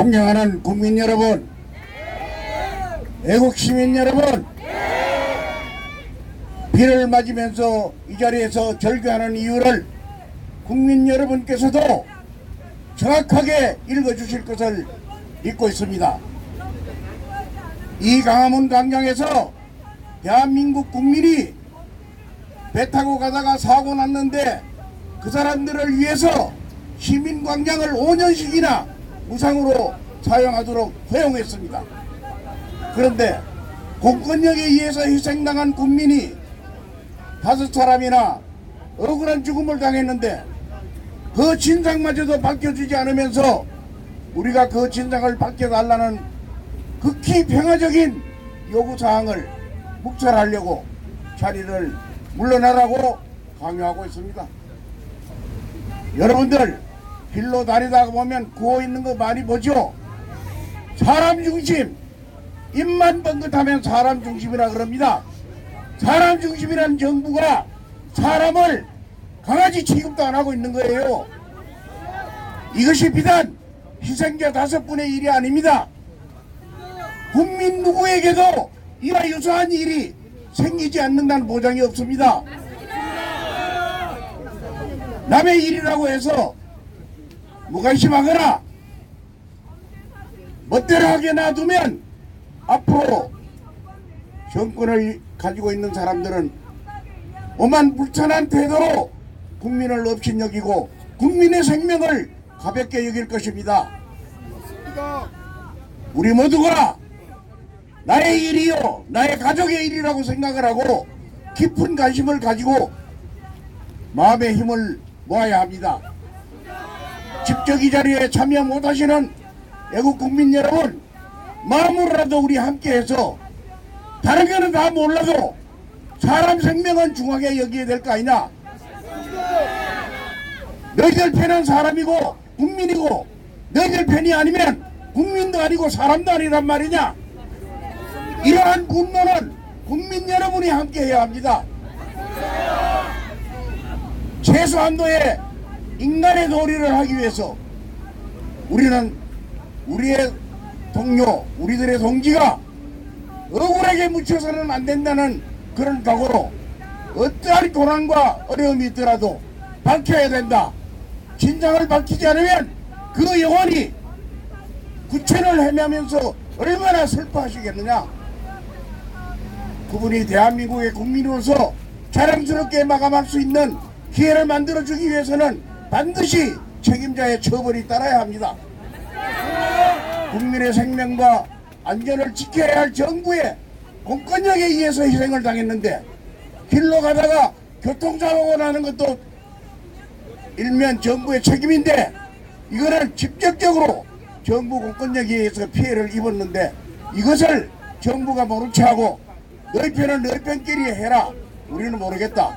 존경하는 국민 여러분, 애국 시민 여러분, 비를 맞으면서 이 자리에서 절규하는 이유를 국민 여러분께서도 정확하게 읽어주실 것을 믿고 있습니다. 이 강화문 광장에서 대한민국 국민이 배 타고 가다가 사고 났는데 그 사람들을 위해서 시민광장을 5년씩이나 무상으로 사용하도록 허용했습니다. 그런데 공권력에 의해서 희생당한 국민이 다섯 사람이나 억울한 죽음을 당했는데 그 진상마저도 밝혀주지 않으면서 우리가 그 진상을 밝혀달라는 극히 평화적인 요구사항을 묵살하려고 자리를 물러나라고 강요하고 있습니다. 여러분들 길로 다니다가 보면 구워 있는 거 많이 보죠? 사람 중심 입만 번긋하면 사람 중심이라 그럽니다. 사람 중심이란 정부가 사람을 강아지 취급도 안 하고 있는 거예요. 이것이 비단 희생자 다섯 분의 일이 아닙니다. 국민 누구에게도 이와 유사한 일이 생기지 않는다는 보장이 없습니다. 남의 일이라고 해서 무관심하거나 멋대로 하게 놔두면 앞으로 정권을 가지고 있는 사람들은 오만 불편한 태도로 국민을 업신여기고 국민의 생명을 가볍게 여길 것입니다. 우리 모두가 나의 일이요, 나의 가족의 일이라고 생각을 하고 깊은 관심을 가지고 마음의 힘을 모아야 합니다. 직접 이 자리에 참여 못하시는 애국 국민 여러분, 마음으로라도 우리 함께해서 다른 거는 다 몰라도 사람 생명은 중하게 여기야 될 거 아니냐? 너희들 편은 사람이고 국민이고 너희들 편이 아니면 국민도 아니고 사람도 아니란 말이냐? 이러한 분노는 국민 여러분이 함께 해야 합니다. 최소한도의 인간의 도리를 하기 위해서 우리는 우리의 동료, 우리들의 동지가 억울하게 묻혀서는 안 된다는 그런 각오로 어떠한 고난과 어려움이 있더라도 밝혀야 된다. 진상을 밝히지 않으면 그 영혼이 구천을 헤매면서 얼마나 슬퍼하시겠느냐. 그분이 대한민국의 국민으로서 자랑스럽게 마감할 수 있는 기회를 만들어주기 위해서는 반드시 책임자의 처벌이 따라야 합니다. 국민의 생명과 안전을 지켜야 할 정부의 공권력에 의해서 희생을 당했는데 길로 가다가 교통사고가 나는 것도 일면 정부의 책임인데 이거는 직접적으로 정부 공권력에 의해서 피해를 입었는데 이것을 정부가 모른 체하고 너희 편은 너희 편끼리 해라 우리는 모르겠다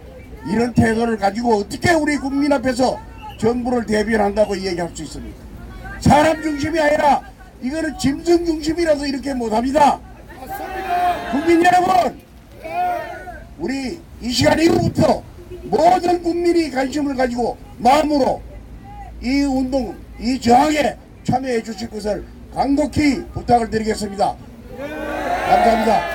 이런 태도를 가지고 어떻게 우리 국민 앞에서 정부를 대변한다고 얘기할 수 있습니까 사람 중심이 아니라 이거는 짐승 중심이라서 이렇게 못합니다 국민 여러분 우리 이 시간 이후부터 모든 국민이 관심을 가지고 마음으로 이 운동, 이 저항에 참여해 주실 것을 간곡히 부탁을 드리겠습니다. 감사합니다.